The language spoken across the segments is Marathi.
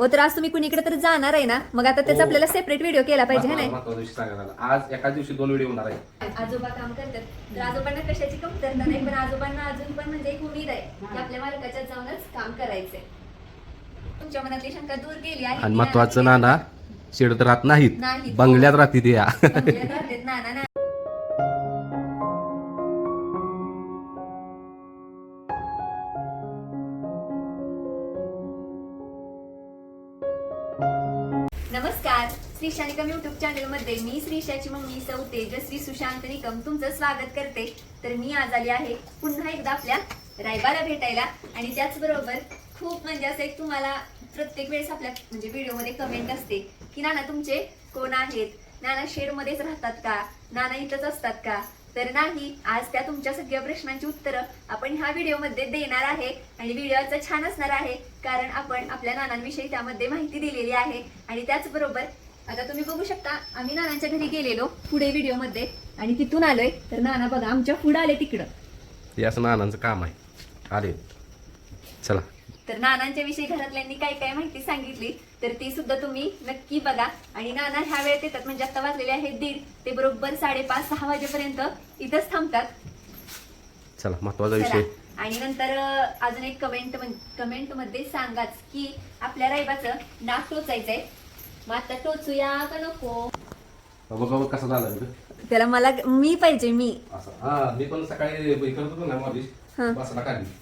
हो तर आज तुम्ही कुणीकडे तर जाणार आहे ना? मग आता त्याचा हो. आपल्याला सेपरेट व्हिडिओ केला पाहिजे है नाही सांगायला. आज एकाच दिवशी दोन व्हिडिओ होणार आहे आजोबा काम करतात. तर आजोबांना कशाची कमतरता नाही पण आजोबांना अजून पण म्हणजे एक उमेद आहे की आपल्या मालकाच्या जाऊनच काम करायचंय. तुमच्या मनातली शंका दूर केली आहे आणि महत्वाचं नाना शेडत राहत नाहीत. नाहीत. बंगल्यात राहते ते या. बंगल्यात राहतात, नाना. श्रीशा निकम युट्यूब चॅनलमध्ये मी श्रीशाची मम्मी सौ तेजस्वी सुशांत निकम तुमचं स्वागत करते. तर मी आज आली आहे पुन्हा एकदा आपल्या रायबाला भेटायला. आणि त्याचबरोबर खूप म्हणजे असं एक तुम्हाला प्रत्येक वेळेस आपल्या म्हणजे व्हिडिओमध्ये कमेंट असते की नाना तुमचे कोण आहेत? नाना शेडमध्येच राहतात का? नाना इथंच असतात का? तर नाही आज त्या तुमच्या सगळ्या प्रश्नांची उत्तरं आपण ह्या व्हिडिओमध्ये देणार आहे. आणि व्हिडिओचं छान असणार आहे कारण आपण आपल्या नानांविषयी त्यामध्ये माहिती दिलेली आहे. आणि त्याचबरोबर आता तुम्ही बघू शकता आम्ही नानांच्या घरी गेलेलो पुढे व्हिडिओमध्ये आणि तिथून आलोय. तर नाना बघा आमच्या पुढे आले तिकडं. हे असं नानांचं काम आहे. आले. चला. तर नानांच्या विषयी घरातल्यांनी काय काय माहिती सांगितली तर ती सुद्धा तुम्ही नक्की बघा. आणि नाना ह्या वेळेत येतात म्हणजे आता वाजलेले आहेत दीड. ते बरोबर साडेपाच सहा वाजेपर्यंत इथंच थांबतात. चला महत्त्वाचा चला. विषय. आणि नंतर अं, अजून एक कमेंट कमेंटमध्ये सांगाच की आपल्या रायबाचं नाक टोचायचंय. मग आता टोचूया का नको? बघ बघ कसं झालं. त्याला मला मी पाहिजे मी. असं. हा मी पण सकाळी हे करत होतो ना हा.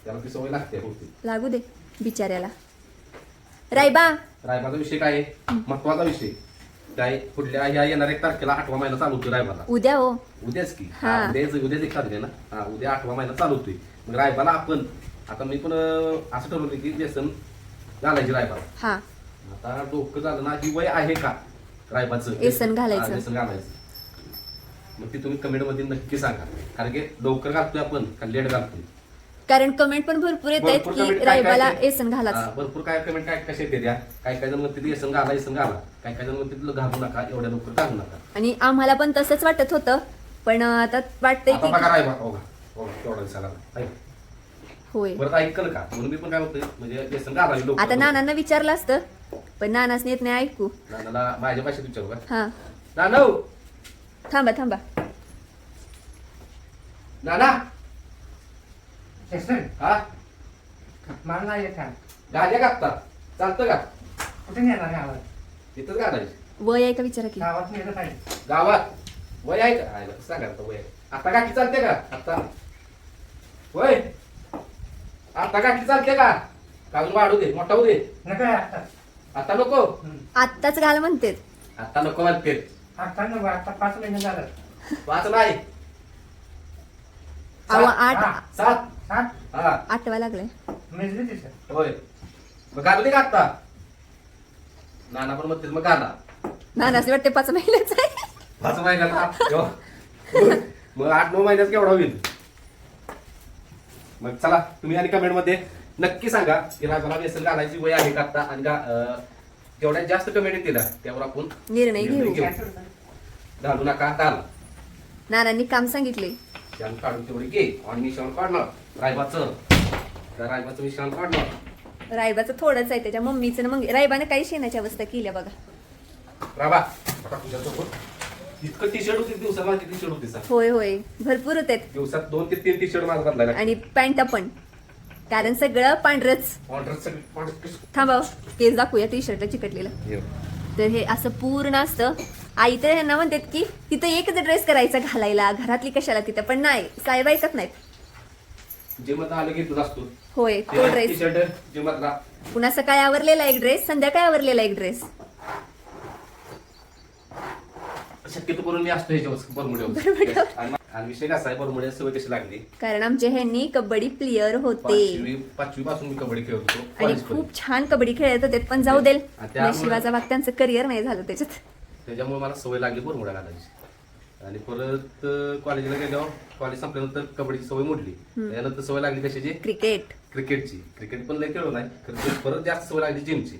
त्याला ती सवय लागते होती लागू दे बिचाऱ्याला. रायबा. रायबाचा विषय काय आहे? महत्त्वाचा विषय. काय पुढल्या या येणार एक तारखेला आठवा महिना चालू होतो रायबाला उद्या हो. उद्याच की. हा. हा, उद्याच उद्याच एक तारीख आहे ना? हा उद्या आठवा महिना चालू होतोय. मग रायबाला आपण आता मी पण अं, असं ठरवलं की व्यसन घालायची रायबाला. हा. आता डोकं झालं ना ही वय आहे का? रायबाचं. व्यसन घालायचं. हा, व्यसन घालायचं. मग ती तुम्ही कमेंटमध्ये नक्की सांगा. कारण की लवकर घालतोय आपण का लेट घालतोय? कारण कमेंट पण भरपूर येत आहेत भरपूर की काय- काय- रायबाला काय- घालाच हा, भरपूर काय कमेंट काय कसे येते द्या काय काय जण म्हणते येसन घाला येसन घाला. काय काय जण म्हणते तुला घालू नका एवढ्या लवकर घालू नका. आणि आम्हाला पण तसंच वाटत होतं पण अं, आता वाटतंय आता की बघा रायबा हो का हो का, केवढा दिसायला लागला. ऐक. होय. परत ऐकल का? म्हणून मी पण काय म्हणतोय म्हणजे व्यसन घालावी लवकर आता नानांना विचारलं असतं पण नानाच येत नाही ऐकू. नानाला माझ्या भाषेत विचारू का हा. नाना! थांबा थांबा. नाना! जसं हा? मला नाही येत आहे. गाड्या कापता चालतं का? कुठे नेणार गावात? तिथंच घालायची वय आहे का विचारा की? गावात नेलं पाहिजे. गावात. वय आहे का? आयला, सांगा आता वय. आहे. आता गाठी चालते का? आता. वय. आता गाठी चालते का? काजून वाढू दे मोठा होऊ दे. नका आता. आता नको. आत्ताच घाल म्हणते आता नको म्हणते आता नको आता पाच महिने झालं. पाच नाही. अहो. आठ. सात. सात? हा. आठवा लागलाय. मेजली तिथं होय. मग का आता नाना पण म्हणते मग घाला. नानाच वाटते पाच महिन्याच आहे. पाच महिन्यात हो. मग आठ नऊ महिन्यात केवढा होईल? मग चला तुम्ही आणि कमेंटमध्ये नक्की सांगा की राजाला व्यसन घालायची वय आहे का आता? आणि अं, जेवढ्यात जास्त कमेंट ना, त्यावर आपण निर्णय घेऊ. घालू नका घाल. नानांनी काम सांगितले. शान काढून तेवढे घे. आणि मिश्रण काढणार. रायबाचं. त्या रायबाचं मिश्रण काढणार. रायबाचं थोडंच आहे त्याच्या मम्मीचं ना मग रायबानं काही शेणाची अवस्था केल्या बघा. राबा इतकं टी शर्ट होती दिवसात माझी टी शर्ट होती होय होय. भरपूर होते दिवसात दोन ते तीन टी शर्ट माझा बदलायला आणि पॅन्ट पण. कारण सगळं पांढरच. ऑर्डर सगळी order- थांबा केस दाखवूया टी शर्ट चिकटलेलं. हे. तर हे असं पूर्ण असतं. आई तर ह्यांना म्हणतात की तिथं एकच ड्रेस करायचा घालायला घरातली कशाला तिथं पण नाही साहेब ऐकत नाहीत. जिमत आलं की तुझा असतो. होय तो ड्रेस पुन्हा सकाळी आवरलेला एक ड्रेस संध्याकाळी आवरलेला एक ड्रेस शक्यतो करून मी असतो आणि विषय कसा आहे? बरमुड्या सवय कशी लागली? कारण आमच्या ह्यांनी कबड्डी प्लेयर होते. पाचवी पासून मी कबड्डी खेळत होतो आणि खूप. छान कबड्डी खेळत होते पण जाऊ त्यामुळे- शिवाचा भाग त्यांचं करिअर नाही झालं त्याच्यात. त्याच्यामुळे मला सवय लागली बरमुड्या घालायची आणि परत कॉलेजला गेल्यावर कॉलेज संपल्यानंतर कबड्डीची सवय मोडली. त्यानंतर सवय लागली कशाची? क्रिकेट. क्रिकेटची. क्रिकेट पण लय खेळलो नाही परत जास्त सवय लागली जिमची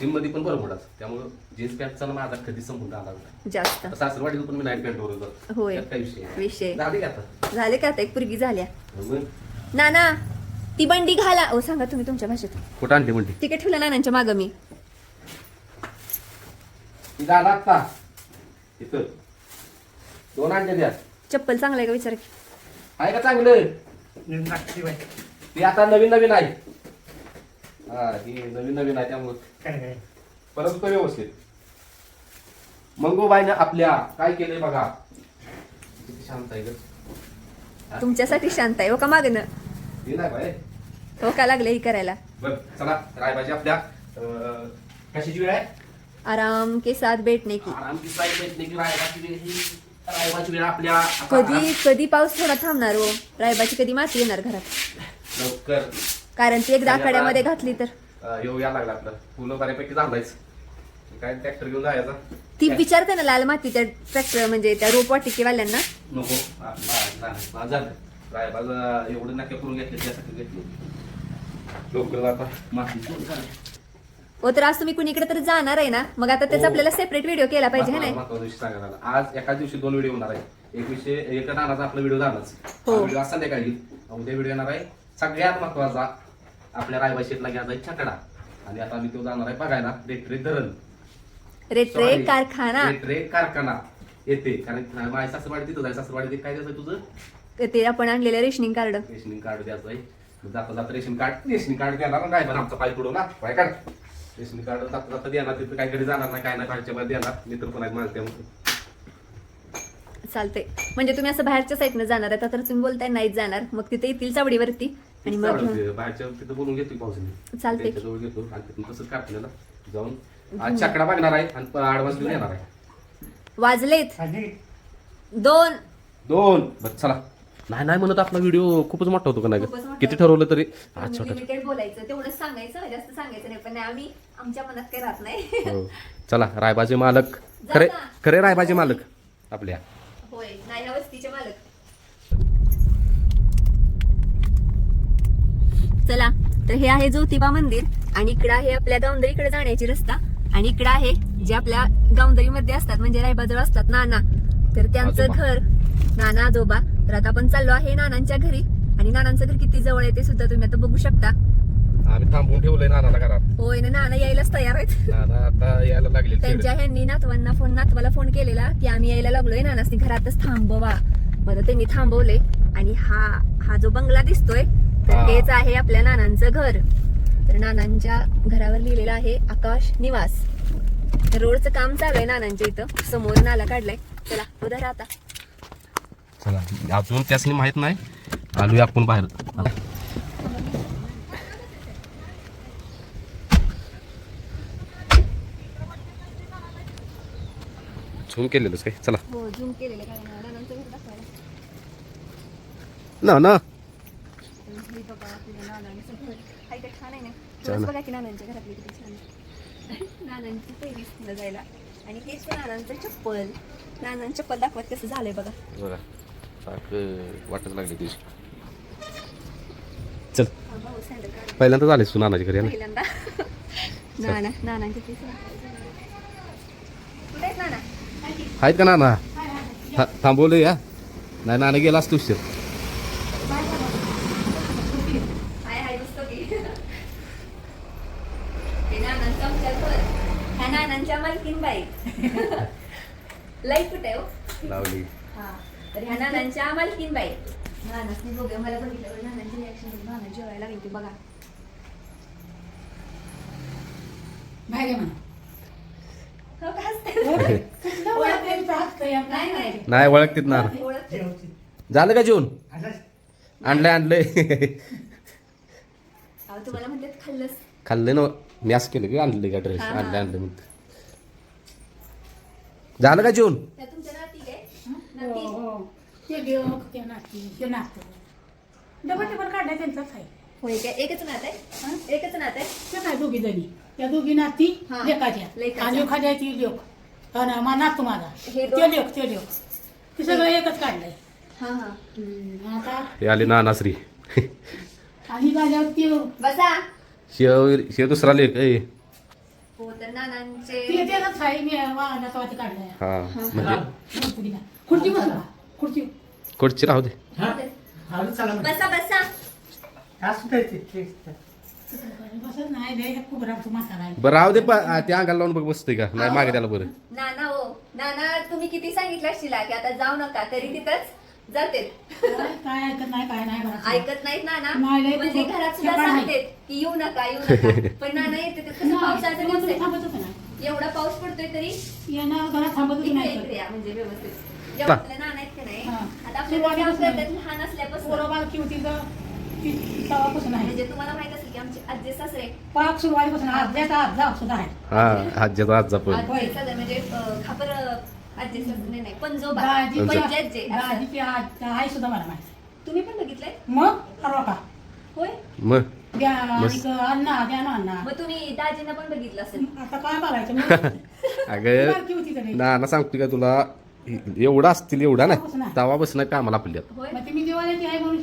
जिममध्ये पण बरमुडाच त्यामुळे जीन्स पॅन्टचा माझा कधी आला नाही. जास्त. आता सासरवाडीत पण मी नाईट पॅन्ट वर होतो. होय. त्यात काय विषय झाली का आता? झाले का आता? एक पुरगी झाल्या. मग? नाना ती बंडी घाला. ओ सांगा तुम्ही तुमच्या भाषेत. कुठं आणली म्हणते तिकडे ठेवलं नानांच्या मागं मी. ती दादा आत्ता. इथं. दोन आणले द्या चप्पल चांगलं आहे का? विचार की. आहे का चांगलं? ती आता नवीन नवीन आहे. हा ही नवीन नवीन आहे त्यामुळे. काय काय? परत तो व्यवस्थित. मंगोबाईनं आपल्या काय केलंय बघा? किती शांत आहे ग. तुमच्यासाठी शांत आहे हो का मागणं? हे नाही बाय हो का लागलं ही करायला? बर चला रायबाजी आपल्या. कशाची वेळ आहे? आराम के साथ बैठने की. आराम की साई भेटणे की रायबाची वेळ ही? रायबाची वेळ आपल्या कधी कधी पाऊस थोडा थांबणार हो. रायबाची कधी माती येणार घरात? लवकर. कारण ती एकदा आखाड्यामध्ये घातली तर. अं, येऊ या लागला आपलं. फुलं बऱ्यापैकी झालायच. काय ट्रॅक्टर घेऊन जायचा? ती विचारते ना लाल माती त्या ट्रॅक्टर म्हणजे त्या रोपवाटिकेवाल्यांना नको. नाही, झालं. एवढं नक्की करून घेतले त्यासाठी घेतली. लवकर आता. माती हो तर आज तुम्ही कुणीकडे तर जाणार आहे ना? मग आता त्याचा हो. आपल्याला सेपरेट व्हिडिओ केला पाहिजे है नाही सांगायला आला. आज एका दिवशी दोन व्हिडिओ होणार आहे. एक विषय एका नानाचा आपला व्हिडिओ झालाच. हो. व्हिडिओ आज संध्याकाळी. येईल. उद्या व्हिडिओ येणार आहे. सगळ्यात महत्त्वाचा आपल्या रायबा शेतला घ्यायचा आहे छकडा. आणि आता आम्ही तो जाणार आहे बघायला. रेट्रे धरण. रेट्रे Sorry. कारखाना. रेट्रे कारखाना. येते. कारण माझी सासरवाडी तिथं जाय. सासरवाडी ते काय द्यायचं तुझं? ते आपण आणलेलं रेशनिंग कार्ड. रेशनिंग कार्ड द्यायचं आहे मग जाता जाता रेशन कार्ड रेशनिंग कार्ड देणार काय पण आमचा पाय पडू ना. पाय काढ. रेशनिंग कार्ड जाता जाता देणार. तिथं काय घरी जाणार नाही काय नाही. बाहेरच्या बाहेर देणार. मित्र पण आहेत माझे त्यामुळे चालते म्हणजे तुम्ही असं बाहेरच्या साईडनं जाणार आहे. तर तुम्ही बोलताय नाहीच जाणार. मग तिथे येतील चावडीवरती. आणि मग घेऊन-. बाहेरच्या तिथं बोलून घेतो पावसाने चालतंय. जवळ घेतो आणि तिथून तसंच कारखान्याला जाऊन आज चकडा बघणार आहे आणि ऍडव्हान्स घेऊन येणार आहे. वाजलेत. दोन. दोन. बरं चला. नाही नाही म्हणत आपला व्हिडिओ खूपच मोठा होतो का नाही खूपच मोठा किती ठरवलं तरी? छोटा लिमिटेड बोलायचं तेवढंच सांगायचं जास्त सांगायचं नाही पण नाही, आम्ही आमच्या मनात काही राहत नाही. हो. चला रायबाजे मालक. खरे. खरे रायबाजे मालक आपल्या. होय नाही ह्या वस्तीचे मालक. चला तर हे आहे ज्योतिबा मंदिर आणि इकडं आहे आपल्या गावंदरीकडे जाण्याची रस्ता आणि इकडं आहे जे आपल्या गावंदरीमध्ये असतात म्हणजे रायबाजवळ असतात नाना. तर त्यांचं. घर नाना आजोबा. तर आता आपण चाललो आहे नानांच्या घरी आणि नानांचं घर किती जवळ आहे ते सुद्धा तुम्ही आता बघू शकता. आम्ही थांबवून ठेवलंय नानाला घरात. होय ना नाना यायलाच तयार आहेत. नाना आता यायला लागले त्यांच्या ह्यांनी नातवांना फोन नातवाला फोन केलेला की आम्ही यायला लागलोय नानासनी घरातच थांबवा. मग त्यांनी थांबवले आणि हा हा जो बंगला दिसतोय तर. हेच आहे आपल्या नानांचं घर. तर नानांच्या घरावर लिहिलेलं आहे आकाश निवास. रोडचं काम चालू आहे नानांच्या इथं. समोर नाला काढलाय. चला उद्या आता. चला अजून त्यासनी माहीत नाही. आलोय आपण बाहेर. झूम केलेलंच काय? चला. हो झूम केलेलं कारण नानांचं घर दाखवायला. ना ना बघा ते छान आहे ना. बघा की नानांच्या घरातली किती छान आहे. नानांची पहिली पुढे जायला आणि हेच ते नानांचं चप्पल नानांचं चप्पल दाखवत कसं झालंय बघा बघा सारखं वाटच लागली तुझी चल हा भाऊ सँडल काढ. पहिल्यांदा झालीस तू नानाच्या घरी ना? पहिल्यांदा नाना नानांचे कुठे आहेत नाना आहेत का नाना था- थांबवलं या नाही नाना गेला असतो उशीर हाय हाय बसतो की हे नानांचं आमच्या घर ह्या नानांच्या मालकीन बाई लाइट कुठे आहे हो लावली हा तर ह्या नानांच्या मालकीन बाई नानासनी बघूया मला बघितल्यावर नानांची रिॲक्शन नाना जेवायला लागली ते बघा भाग्य म्हणा. हो? नाही ओळखतीत. जेवती झालं का जेवण? आणलंय आणलंय. अहो, तुम्हाला म्हणतात खाल्लंस. खाल्लं ना. मी असं केलं की आणलं का ड्रेस. आणलं आणलं मग झालं का जेवण? हो? हो ते देव ते नाती ते नातं. डबल डबल काढला त्यांचाच आहे होय काय एकच नात आहे? हं? एकच नात आहे? काय दोघी जणी? त्या दोघी नाती हा. लेकाच्या लेकाच्या. आणि एखाद्या ती लोक आणि मा नातू माझा हे दोन- ते लोक ते लोक ते सगळं एकच काढलंय. हा हा. हम्म, आता हे आली नानाश्री. आणि माझ्यावर ते बसा. शिव शिव दुसरा लेख ए. हो तर नानांचे ते त्यालाच आहे मी वाहनाचा वाती काढलाय. हा म्हणजे खुर्ची खुर्ची. राहू दे. हा. हळू चला म्हणे. बसा बसा. असं बरं राहू दे पा- आ, ते अंगाला लावून बघ बसतंय का? नाही मागे त्याला बरं. नाना हो. नाना तुम्ही किती सांगितलं असशीला की आता जाऊ नका तरी तिथंच जाते. काय ऐकत नाही काय नाही घरात. ऐकत नाहीत नाना. नाही, म्हणजे घरात सुद्धा चपळ आहे. सांगते की येऊ नका येऊ नका. पण नाना येते ते कसं नाही, पावसाचं दिवस आहे. एवढा पाऊस पडतोय तरी येणार घरात थांबत इकडे नाही. इकडे या म्हणजे व्यवस्थित. चा. जेव्हा आपल्या नाना आहेत का नाही हा. आता आपल्या सुरुवातीपासून नाना आपल्या लहान असल्यापासून. पोरं बालकी होती तर ती तेव्हापासून आहे. म्हणजे तुम्हाला माहीत असेल आमचे आजी सासरे. पाक सुरुवातीपासून सुद्धा आहे. हा आज्याचा आजचा पण. आजी सासरे म्हणजे अं, खापर अं, आजी सासरे नाही पंजोबा. दाजी पंजो- पंजी आजी असं. दाजीची आज आई सुद्धा मला माहिती तुम्ही पण बघितलंय? मग? परवा का? होय? मग? द्या मस्त. आणि अण्णा द्या ना अण्णा. मग तुम्ही दाजींना पण बघितलं असेल. आता काय बघायचं? मग? अगं बारकी होती तरी? नाना सांगतो का तुला एवढा असतील एवढा नाही. तवा बसणं कामाला आपल्यात होय? मग ते मी दिवाळीची आहे म्हणून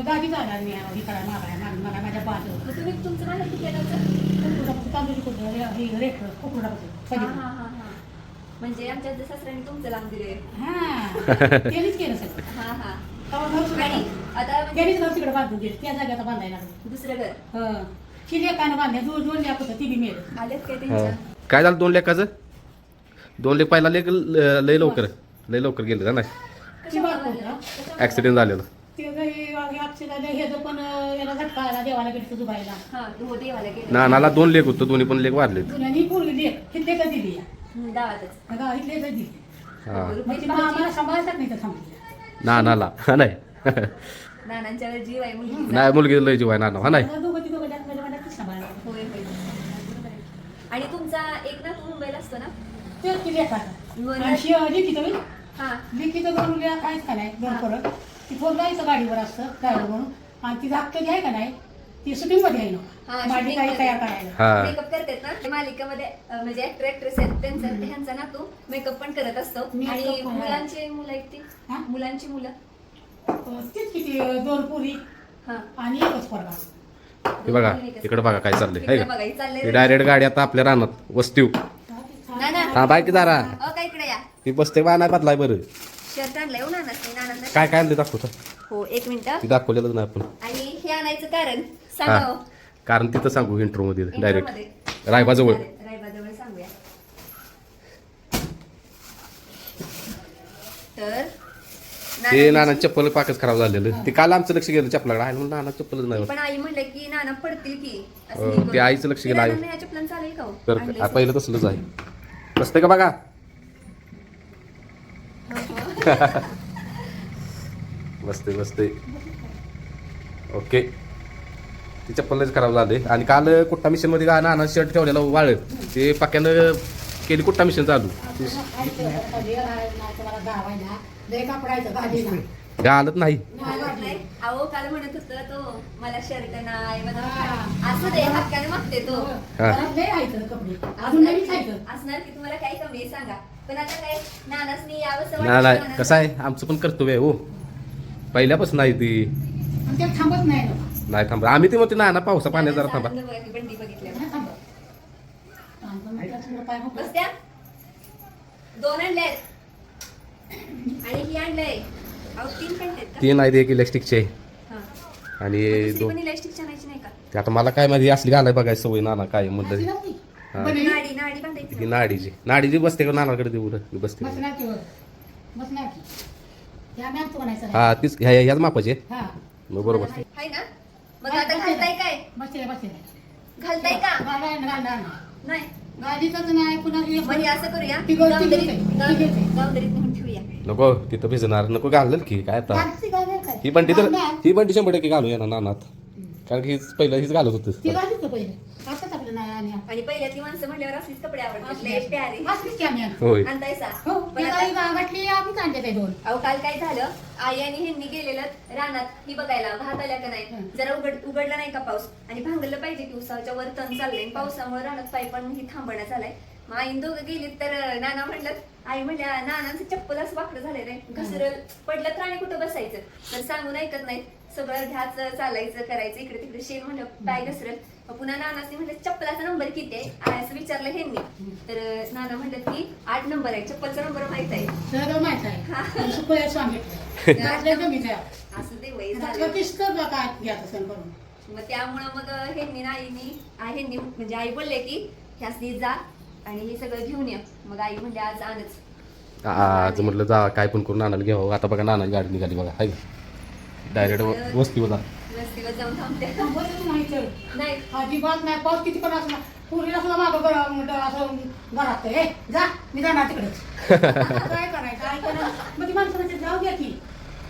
दाजी झाला मी हे करा मागाय मला माझ्या बाजू मग तुम्ही तुमचं मला कुठल्या गावचं तांदूळ कुठं हे रेट हा कुकडा हा हा हा म्हणजे आमच्या आजी सासऱ्याने तुमचं लावून दिले हा त्यांनीच केलं सगळं हा हा तेव्हा घर सुद्धा आणि नाही. आता म्हणजे त्यांनीच घर तिकडे बांधून दिलं त्या जागेत बांधायला लागलं दुसरं घर हं. ती लेकानं बांधल्या दोन दोन लेक होतं ती बी मेलं आलेत काय हा. त्यांच्या काय झालं दोन लेखाचं दोन लेख पहिला लेख ल- लय लवकर लय लवकर गेले होतं. कशामुळे? ऍक्सिडेंट झालेलं ते ऍक्सिडेंट हे जो पण देवाला गेलं दुबाईला. हा हो देवाला गेले नानाला दोन लेख होतं दोन्ही पण लेख वाढले दुनियानी पूर्वी लेख किती का दिली या हम्म, गावातच गावात लेख दिली हा. मग ती आम्हाला सांभाळतात नाही तर थांबली नानाला हा नाही. नानांच्यावर जीव आहे मुलगी नाही मुलगी लय जीव आहे नाना हा नाही. दोघं ती दोघं लेकरं माझ्या माझ्यातच सांभाळणार होय होय. बरोबर आहे. आणि तुमचा एक ना तो मुंबईला असतो ना? ते ती लेखाचं आणि शिव लिखित होईल. हा. लिखित करून लिहा काहीच का नाही ती फोन जायचं गाडीवर असतं ड्रायव्हर म्हणून. आणि ती धाकटं जी आहे का नाही? ती शूटिंगमध्ये आहे हा, ना माझी काही. तयार करायला. हा. मेकअप करतात ना? ते मालिकेमध्ये अं, म्हणजे ऍक्टर ऍक्ट्रेस आहेत त्यांचा ह्यांचा ना तो मेकअप पण करत असतो. Makeup आणि पण, हा. मुलांची मुलं आहेत ती. हा? मुलांची मुलं. अं, तीच किती अं, दोन पुरी हा. आणि एकच पोरगा. हे बघा इकडे बघा काय चाललंय है इकडे बघा, हे चाललंय. ही डायरेक्ट गाडी आता आपल्या रानात वस्तीव. ना ना. हा बाय की दारा अ काय इकडे या. ती बसते बा नाही बदलाय बरं. शर्ट आणलंय हो नाना नाना काय काय आणलं दाखवतं हो एक मिनिट. ती दाखवलेलं नाही आपण. आणि हे आणायचं कारण? सांगा हा. हो. कारण तिथं सांगू इंट्रो मध्ये डायरेक्ट. रायबाजवळ. रायबाजवळ सांगूया. तर ते नाना चप्पल पाकच खराब झालेलं. ते काल आमचं लक्ष गेलं चपलाकडे आहे म्हणून नाना चप्पलच नाही. पण आई म्हणलं की नाना पडतील की. असं हो, हे. ते आईचं लक्ष गेलं, आई. ह्या चपलांना चालेल का हो? तर आणलंय आ, पहिलं तसलंच आहे. बसते का बघा? बसते बसते ओके. ती चप्पलच खराब झाले आणि काल कुट्टा मिशनमध्ये का नाना शर्ट ठेवलेला वाळ ते पक्यानं केली कुट्टा मिशन चालू? घालत नाही नाही. अहो काल म्हणत होत तो मला शर्ट नाही मला. असं दे हक्काने मागते तो. घरात लय आहेत कपडे. अजून नवीन आहेत असणार की तुम्हाला काही कमी आहे सांगा. पण आता काय नानासनी यावंसं नाही वाटतं नाही नानांना. कसं आहे? आमचं पण कर्तव्य आहे हो. पहिल्यापासून नाही ती आणि ते थांबत नाही ना. नाही थांबा आम्ही ते म्हणते नाना पावसा पाण्यात जरा थांबा बंडी बघितल्यावर. नाही थांबत. थांबत असं काय होतं? बसत्या दोन आणले आणि ही आणलंय अहो तीन पॅन्ट आहेत का तीन आहेत एक इलेक्ट्रिकचे आहे हा. आणि दुसरी दोन पण इलास्टिक आणायची नाही का ते आता मला काय माहिती असली घालाय बघायची सवय नाना काय म्हणलं नव्हती. हा. बनेली. नाडी नाडी बांधायची ना. नाडीची नाडीची बसते का नानाकडे देऊ बसते बसणार की वर. बसणार की. हा तीच ह्या ह्याच मापाचे. हा. मग बरोबर. हाय ना? मग आता घालताय काय? बसले बसले घालताय का? घालाय ना, घालणार नाही. नाही गाडीतच नाही पुन्हा म्हणजे असं करूया. ती गोष्ट गावदरीत घेते. ती गाव- घेते. गावदरीत नेऊन ठेवूया. नको तिथं भिजणार. नको घाललं की काय आता? ही तर घालणार. ही बंटी शंभर टक्के घालू ना नानात. कारण की हीच पहिलं हीच घालत ती होतं नाही आणि आणि पहिल्यातली माणसं असलीच कपडे आवडतात. लय प्यारे. असलीच की आम्ही आणतो. होय. आणतायसा हो पण आता ते दोन. अहो काल काय झालं? आई आणि ह्यांनी गेलेलं रानात ही बघायला भात आल्या का नाही? हं. जरा उघड उघडला नाही का पाऊस? आणि भांगलं पाहिजे की उसाच्या वर तण चाललंय. पावसामुळे रानात पाय पण ही थांबण्यात झालाय. मग आई दोघं गेलीत तर नाना म्हणलं आई म्हणल्या नानांचं चप्पल असं वाकडं झालंय रे. घसरल पडलं तर आणि कुठं बसायचं? तर सांगून ऐकत नाही सगळं घ्यायचं चालायचं करायचं इकडे तिकडे शेण म्हणलं पाय घसरल. मग पुन्हा नानासनी म्हणलं चप्पलाचा नंबर किती आहे? असं विचारलं ह्यांनी. तर नाना म्हणलं की आठ नंबर आहे. चप्पलचा नंबर माहीत आहे. सगळं माहीत आहे. सुकल्या सांगितलं घातलं कमीच आहे. असं ते वय आता झालं. किस्त काय घ्यायचं सण करून. मग त्यामुळं मग ह्यांनी ना आईनी आई ह्यांनी म्हणजे आई बोलले की ह्यासनी जा आणि हे सगळं घेऊन ये. मग आई म्हणजे आज आणच. आज म्हटलं जा काय पण करून नानाला घ्यावं आता बघा नानाची गाडी निघाली बघा. हाय डायरेक्ट वस्ती होता जाऊन थांबते. नाही. अजिबात नाही पाऊस किती पण असला पूर्वीला सुद्धा मागं म्हणतं असं घरात ए जा मी जाणार तिकडेच काय करायचं? मग ती माणसं म्हणते, जाऊ द्या की.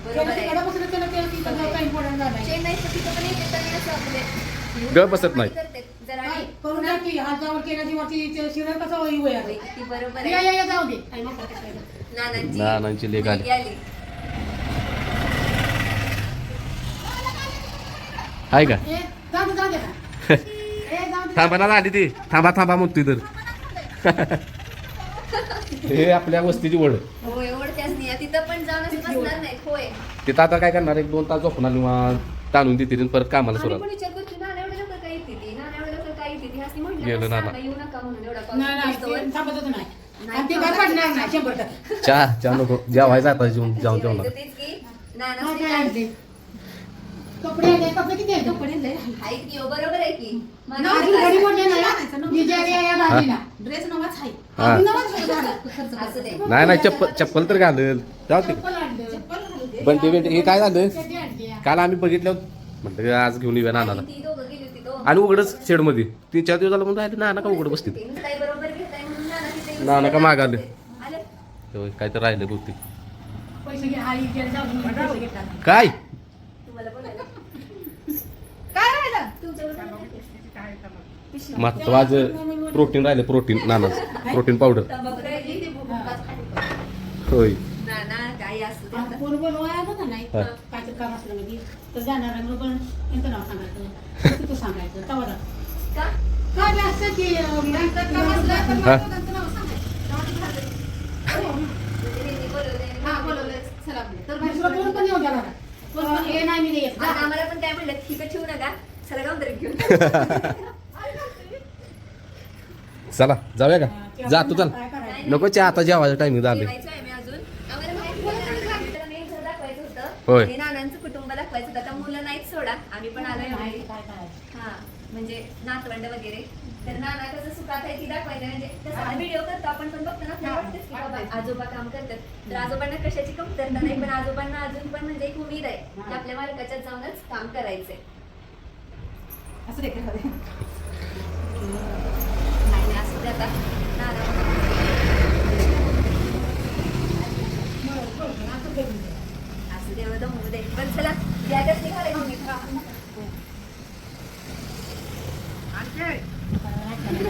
बरोबर त्याला आहे. तिकडं बसलं त्याला त्याला तिथं जाऊ काही पडून झालं चेन्नईचं तिथं पण येते तरी असं आपले. ग बसत नाही. करते. जरा काय आणि करून जा की. हातावर केला जीवाची शिरण कसं होई वया होय, किती बरोबर या आहे. या या, जाऊ दे? नानांची नानांची लेक आली. मुलगी आली. आहे का? ए, जाऊ दे जाऊ दे. ना. ए, जाऊ दे. थांबा ना आली ती. थांबा थांबा म्हणतोय तर. हे आपल्या वस्तीची ओढ होय ओढत्याच नाही. तिथं पण जाऊन असं बसणार नाही होय. तिथं आता काय करणार? एक दोन तास झोपून आली मग ताणून देते आणि परत कामाला आम्ही सुरुवात. विचार करतो नाना एवढ्या लवकर काय येते ती? नाना एवढ्या लवकर काय येते ती? हसती म्हटलं गेलं तर नाना. सांगा, येऊ नका म्हणून एवढा पाऊस नाही नाही असतोवर. ते थांबतच नाही. नाही, आणि ते काय पडणार नाही. शंभर टक्के. चहा चहा नको. जेवायचं आता जेवून जाऊन जेवणार. तेच की, नाना? कपडे आले कपडे किती आहेत? कपडे आहेत. की हो, बरोबर आहे की. मला अजून काय घडी सांगायचं? मोडले नाही मी ज्या या- या भाजीला ड्रेस नवाच आहे. हा. अजून नवाच घडी झाला. असू दे. नाही नाही चप्पल चप्पल तर घालेल. जाऊ ते चप्पल आणलं. चप्पल घालू दे बंटी बिंटी हे काय झालं? चड्डी आणली. काल आम्ही बघितलं. म्हटलं आज घेऊन येऊया नानाला. आणि ती दोघं गेली होती तो आणि उघडच शेडमध्ये. तीन चार दिवस झालं म्हणून राहिले नाना का उघड बसते ते नुसतं बरोबर घेताय म्हणून नाना तिथे येऊन नाना का मागाले? आले? काय तर राहिलं बहुतेक पैसे घे आई इकडे जाऊ दे, मी पैसे घेतला. काय तुम्हाला बोलायला काय राहिलं महत्वाचं प्रोटीन राहिलं प्रोटीन नानाचं. Protein powder. होय. तर पण येऊ द्या हे. पण काय म्हणलं ठीक ठेवू नका. चला जाऊया का? हा, जातो चल? नको चहा आता जेवायचं टायमिंग झालं होय. नानांचं कुटुंब दाखवायचं होतं. आता मुलं नाहीत सोडा. आम्ही पण आलोय? हा म्हणजे नातवंड वगैरे. तर नाना कसं सुखात आहे ती दाखवायचं. म्हणजे तसं व्हिडिओ करतो. आपण पण बघतो ना आपल्याला वाटतंच की बाबा आजोबा काम करतात. तर आजोबांना कशाची कमतरता नाही पण आजोबांना अजून पण म्हणजे एक उमेद आहे की आपल्या मालकाच्यात जाऊनच काम करायचंय. असं देखील हवे. नाही नाही, असू दे आता नाना बरं, बरं, असं करून दे. असू दे दमू दे पण चला या कसली घालायची मी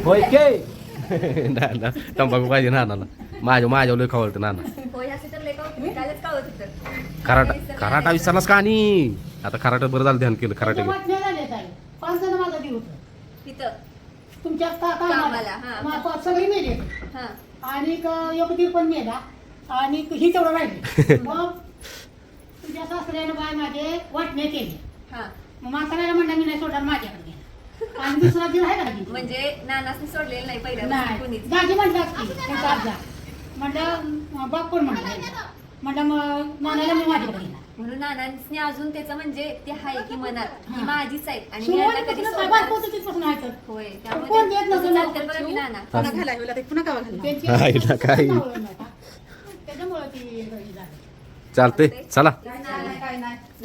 होय के नाना तंबाखू पाहिजे नानाला माझ्या माझ्या लय खवळतं नाना होय असं तर लय कावत कालच कावत होतं खराटा खराटा विसरलास का आणि आता खराटा बरं झालं ध्यान केलं खराटे त्याच्या वाटण्या झाल्या ताई. पाच जण माझा जीव होतं. तिथं. तुमच्या का- कामाला, कामाला हा. सगळी मेले हा. आणि क- एक दीड पण मेला. आणि ही तेवढं राहिली. मग तुझ्या सासऱ्यानं बाय माझे वाटणे केले. हा. मग म्हाताऱ्याला म्हणलं मी नाही सोडणार माझ्याकडे. आणि दुसरा जीव आहे का नाही? म्हणजे नानासनी सोडलेलं नाही पहिल्या नाही. कुणीच. दाजी म्हणतात की त्यांचा आजा म्हणलं बाप कोण म्हणलं. म्हणलं मग नानाला मी माझ्याकडे घेणार म्हणून नानांनी अजून त्याचं म्हणजे ते आहे की मनात की हा. माझीच आहे आणि मी यांना कधी सोडणार. होय कोण देत त्यामुळे नसेल चालतं. मग बरं की नाना पुन्हा घालाय बोला ते पुन्हा कावा घालणार? त्यांची आईला काय? त्याच्यामुळं ती हे झाली. चालतंय चला.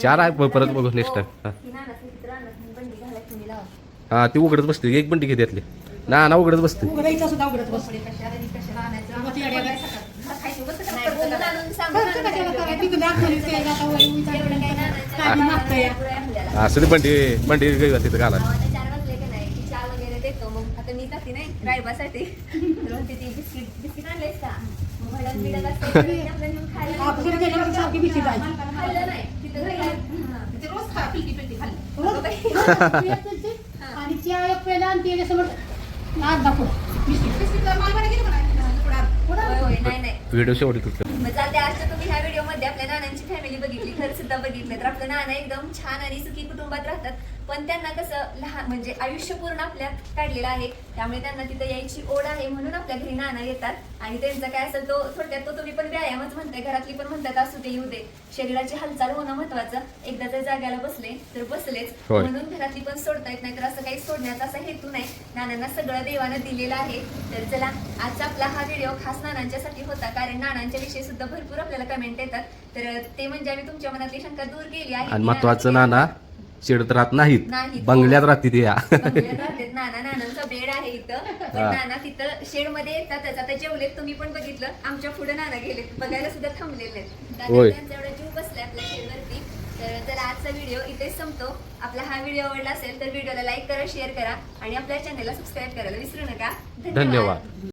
चार आहे प- परत बघू नेक्स्ट हो. टाइम की बंडी लावा. हा ती उघडत बसते एक बंटी घेते यातली. ना ना उघडत बसते. उघडायचं सुद्धा उघडत बस कपडे कशाला आणि कशाला आणायचं? मग ती अड्या- आता मी टाकते नाही रायबासाठी. तर ती राहिलं. हा. आणि चहा एक पेला आणि दाखव. व्हिडिओ शेवटी तुझं मग आज तुम्ही ह्या व्हिडिओमध्ये आपल्या नानांची फॅमिली बघितली घर सुद्धा बघितलं. तर आपलं नाना एकदम छान आणि सुखी कुटुंबात राहतात. पण त्यांना कसं लहान म्हणजे आयुष्य पूर्ण आपल्यात काढलेलं आहे. त्यामुळे त्यांना तिथं यायची ओढ आहे म्हणून आपल्या घरी नाना येतात. आणि त्यांचं काय असेल तो थोडक्यात तो तुम्ही पण व्यायामच म्हणताय घरातली पण म्हणतात असू दे येऊ दे. शरीराची हालचाल होणं महत्वाचं एकदा जर जाग्याला बसले तर बसलेच होय. म्हणून घरातली पण सोडता येत नाही तर असं काही सोडण्याचा असा हेतू नाही नानांना सगळं देवानं दिलेलं आहे तर चला आजचा आपला हा व्हिडिओ खास नानांच्यासाठी होता कारण नानांच्या विषयी सुद्धा भरपूर आपल्याला कमेंट येतात तर ते म्हणजे आम्ही तुमच्या मनातली शंका दूर केली आहे आणि महत्वाचं नाना- चिडत राहत नाहीत नाहीत. बंगल्यात बंगल्यात राहतात. नाना नानांचा बेड आहे इथं पण हा. नाना तिथं शेडमध्ये येतातच आता जेवलेत तुम्ही पण बघितलं आमच्या पुढे नाना गेलेत बघायला सुद्धा थांबलेले आहेत. कारण होय. त्यांचा एवढा जीव बसलाय आपल्या शेडवरती तर चला आजचा व्हिडिओ इथेच संपतो. आपला हा व्हिडिओ आवडला असेल तर व्हिडिओला लाईक करा शेअर करा आणि आपल्या चॅनलला सबस्क्राईब करायला विसरू नका. धन्यवाद.